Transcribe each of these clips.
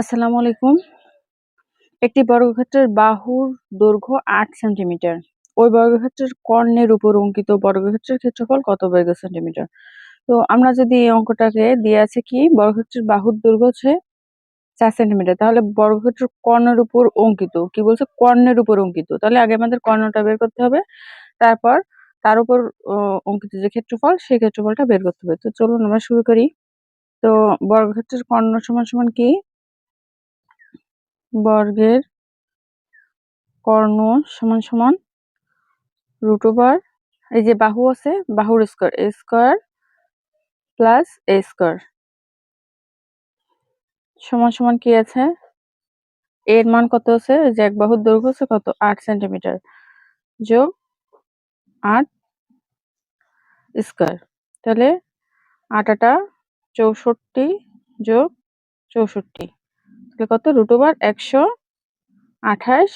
আসসালামু আলাইকুম। একটি বর্গক্ষেত্রের বাহুর দৈর্ঘ্য আট সেন্টিমিটার। ওই বর্গক্ষেত্রের কর্ণের উপর অঙ্কিত বর্গক্ষেত্রের ক্ষেত্রফল কত বর্গ সেন্টিমিটার? তো আমরা যদি এই অঙ্কটাকে দিয়ে আছে কি, বর্গক্ষেত্রের বাহুর দৈর্ঘ্য হচ্ছে চার সেন্টিমিটার। তাহলে বর্গক্ষেত্রের কর্ণের উপর অঙ্কিত, কি বলছে? কর্ণের উপর অঙ্কিত। তাহলে আগে আমাদের কর্ণটা বের করতে হবে। তারপর তার উপর অঙ্কিত যে ক্ষেত্রফল, সেই ক্ষেত্রফলটা বের করতে হবে। তো চলুন আমরা শুরু করি। তো বর্গক্ষেত্রের কর্ণ সমান সমান কি? বর্গের কর্ণ সমান সমান রুট ওভার এই যে বাহু আছে, বাহুর square A square plus A square সমান সমান কি আছে? এর মান কত আছে? যে এক বাহুর দৈর্ঘ্য আছে কত? আট সেন্টিমিটার যোগ আট স্কোয়ার তাহলে আটাটা চৌষট্টি যোগ চৌষট্টি। কত? রুট ওভার একশো আঠাশ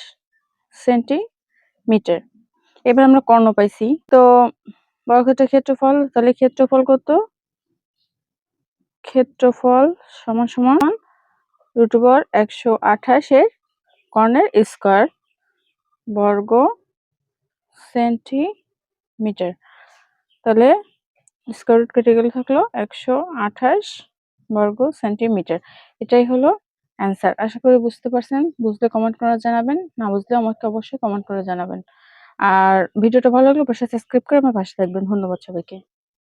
সেন্টিমিটার। এবার আমরা কর্ণ পাইছি। তো বর্গক্ষেত্রের ক্ষেত্রফল, তাহলে ক্ষেত্রফল কত? ক্ষেত্রফল সমান সমান রুট ওভার একশো আঠাশের কর্ণের স্কোয়ার বর্গ সেন্টিমিটার। তাহলে স্কোয়ার রুট কেটে গেলে থাকল একশো আঠাশ বর্গ সেন্টিমিটার। এটাই হলো অ্যান্সার আশা করি বুঝতে পারছেন। বুঝলে কমেন্ট করে জানাবেন, না বুঝলে আমাকে অবশ্যই কমেন্ট করে জানাবেন। আর ভিডিওটা ভালো লাগলে অবশ্যই সাবস্ক্রাইব করে আমার পাশে থাকবেন। ধন্যবাদ সবাইকে।